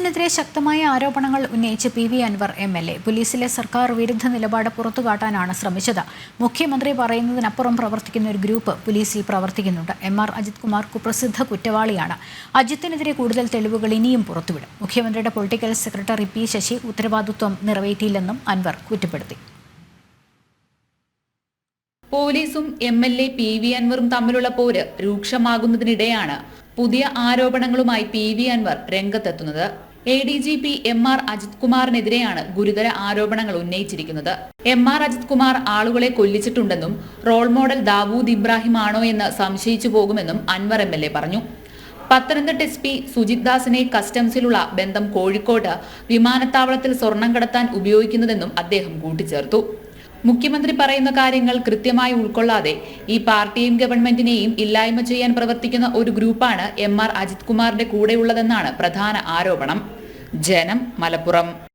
പോലീസിനെതിരെ ശക്തമായ ആരോപണങ്ങൾ ഉന്നയിച്ച് P V Anvar M L A. പോലീസിലെ സർക്കാർ വിരുദ്ധ നിലപാട് പുറത്തുകാട്ടാനാണ് ശ്രമിച്ചത്. മുഖ്യമന്ത്രി പറയുന്നതിനപ്പുറം പ്രവർത്തിക്കുന്ന ഒരു ഗ്രൂപ്പ് പോലീസിൽ പ്രവർത്തിക്കുന്നുണ്ട്. എം ആർ അജിത് കുമാർ കുപ്രസിദ്ധ കുറ്റവാളിയാണ്. അജിത്തിനെതിരെ കൂടുതൽ തെളിവുകൾ ഇനിയും പുറത്തുവിടും. മുഖ്യമന്ത്രിയുടെ പൊളിറ്റിക്കൽ സെക്രട്ടറി പി ശശി ഉത്തരവാദിത്വം നിറവേറ്റിയില്ലെന്നും അൻവർ കുറ്റപ്പെടുത്തി. പോലീസും M L A P V അൻവറും തമ്മിലുള്ള പോര് രൂക്ഷമാകുന്നതിനിടെയാണ് പുതിയ ആരോപണങ്ങളുമായി P V Anvar രംഗത്തെത്തുന്നത്. A D G P M R Ajith കുമാറിനെതിരെയാണ് ഗുരുതര ആരോപണങ്ങൾ ഉന്നയിച്ചിരിക്കുന്നത്. എം ആർ അജിത് കുമാർ ആളുകളെ കൊല്ലിച്ചിട്ടുണ്ടെന്നും റോൾ മോഡൽ ദാവൂദ് ഇബ്രാഹിം ആണോ എന്ന് സംശയിച്ചു പോകുമെന്നും അൻവർ എം എൽ എ പറഞ്ഞു. പത്തനംതിട്ട എസ് പി സുജിത് ദാസിനെ കസ്റ്റംസിലുള്ള ബന്ധം കോഴിക്കോട് വിമാനത്താവളത്തിൽ സ്വർണം കടത്താൻ ഉപയോഗിക്കുന്നതെന്നും അദ്ദേഹം കൂട്ടിച്ചേർത്തു. മുഖ്യമന്ത്രി പറയുന്ന കാര്യങ്ങൾ കൃത്യമായി ഉൾക്കൊള്ളാതെ ഈ പാർട്ടിയും ഗവൺമെന്റിനെയും ഇല്ലായ്മ ചെയ്യാൻ പ്രവർത്തിക്കുന്ന ഒരു ഗ്രൂപ്പാണ് എം ആർ അജിത് കുമാറിന്റെ കൂടെയുള്ളതെന്നാണ് പ്രധാന ആരോപണം. ജനം മലപ്പുറം.